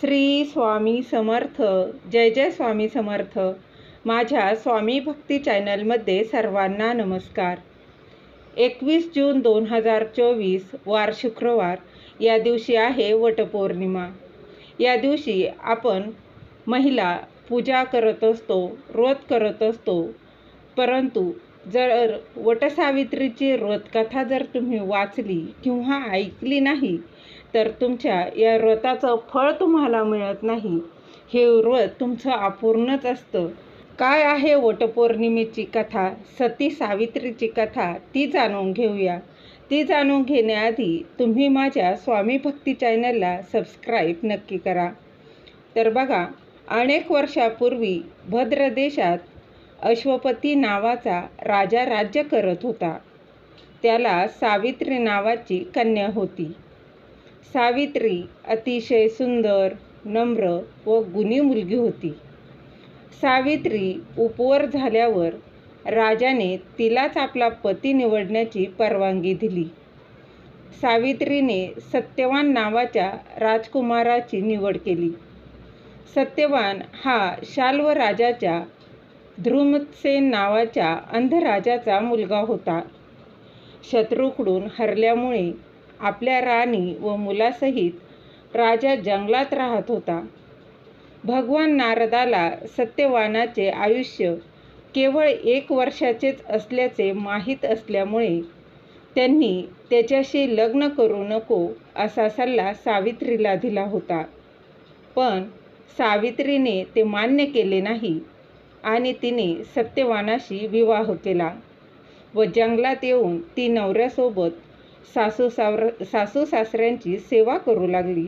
श्री स्वामी समर्थ. जय जय स्वामी समर्थ. माझ्या स्वामी भक्ती चॅनलमध्ये सर्वांना नमस्कार. एकवीस जून दोन हजार चोवीस वार शुक्रवार. या दिवशी आहे वटपौर्णिमा. या दिवशी आपण महिला पूजा करत असतो व्रत करत असतो. परंतु जर वटसावित्रीची व्रतकथा जर तुम्ही वाचली किंवा ऐकली नाही तर तुमच्या या व्रताचं फळ तुम्हाला मिळत नाही. हे व्रत तुमचं अपूर्णच असतं. काय आहे वटपौर्णिमेची कथा? सती सावित्रीची कथा. ती जाणून घेऊया. ती जाणून घेण्याआधी तुम्ही माझ्या स्वामी भक्ती चॅनलला सबस्क्राईब नक्की करा. तर बघा अनेक वर्षापूर्वी भद्र देशात अश्वपती नावाचा राजा राज्य करत होता. त्याला सावित्री नावाची कन्या होती. सावित्री अतिशय सुंदर नम्र व गुणी मुलगी होती. सावित्री उपवर झाल्यावर राजाने तिलाच आपला पती निवडण्याची परवानगी दिली. सावित्रीने सत्यवान नावाच्या राजकुमाराची निवड केली. सत्यवान हा शाल्व राजाच्या ध्रुमसेन नावाच्या अंधराजाचा मुलगा होता. शत्रूकडून हरल्यामुळे आपल्या राणी व मुलासहित राजा जंगलात राहत होता. भगवान नारदाला सत्यवानाचे आयुष्य केवळ एक वर्षाचेच असल्याचे माहीत असल्यामुळे त्यांनी त्याच्याशी लग्न करू नको असा सल्ला सावित्रीला दिला होता. पण सावित्रीने ते मान्य केले नाही आणि तिने सत्यवानाशी विवाह केला व जंगलात येऊन ती नवऱ्यासोबत सासू सावर सासू सासऱ्यांची सेवा करू लागली.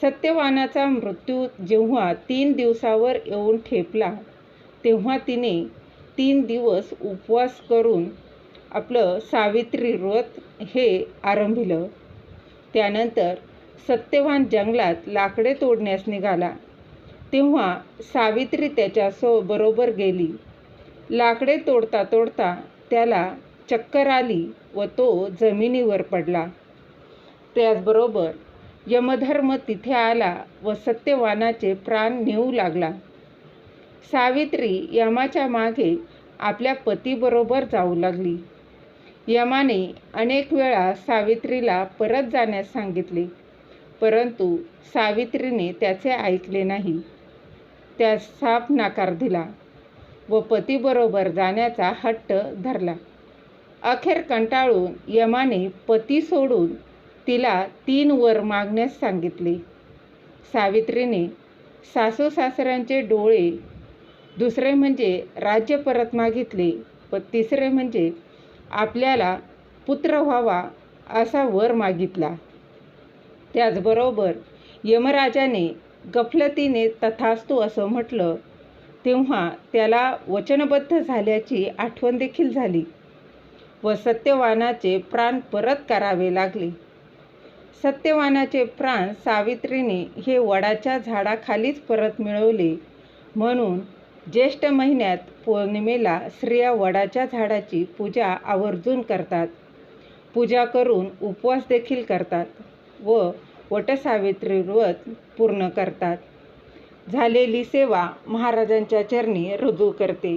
सत्यवानाचा मृत्यू जेव्हा तीन दिवसावर येऊन ठेपला तेव्हा तिने तीन दिवस उपवास करून आपलं सावित्री व्रत हे आरंभिलं. त्यानंतर सत्यवान जंगलात लाकडे तोडण्यास निघाला. तेव्हा सावित्री त्याच्यासो बरोबर गेली. लाकडे तोडता तोडता त्याला चक्कर आली व तो जमिनीवर पडला. त्याचबरोबर यमधर्म तिथे आला व सत्यवानाचे प्राण नेऊ लागला. सावित्री यमाच्या मागे आपल्या पतीबरोबर जाऊ लागली. यमाने अनेक वेळा सावित्रीला परत जाण्यास सांगितले परंतु सावित्रीने त्याचे ऐकले नाही. त्यास साप नाकार दिला व पतीबरोबर जाण्याचा हट्ट धरला. अखेर कंटाळून यमाने पती सोडून तिला तीन वर मागण्यास सांगितले. सावित्रीने सासू सासऱ्यांचे डोळे दुसरे म्हणजे राज्य परत मागितले व तिसरे म्हणजे आपल्याला पुत्र व्हावा असा वर मागितला. त्याचबरोबर यमराजाने गफलतीने तथास्तू असं म्हटलं तेव्हा त्याला वचनबद्ध झाल्याची आठवण देखील झाली. व सत्यवानाचे प्राण परत करावे लागले. सत्यवानाचे प्राण सावित्रीने हे वडाच्या झाडाखालीच परत मिळवले. म्हणून ज्येष्ठ महिन्यात पौर्णिमेला स्त्रिया वडाच्या झाडाची पूजा आवर्जून करतात. पूजा करून उपवास देखील करतात व वटसावित्री व्रत पूर्ण करतात. झालेली सेवा महाराजांच्या चरणी रुजू करते.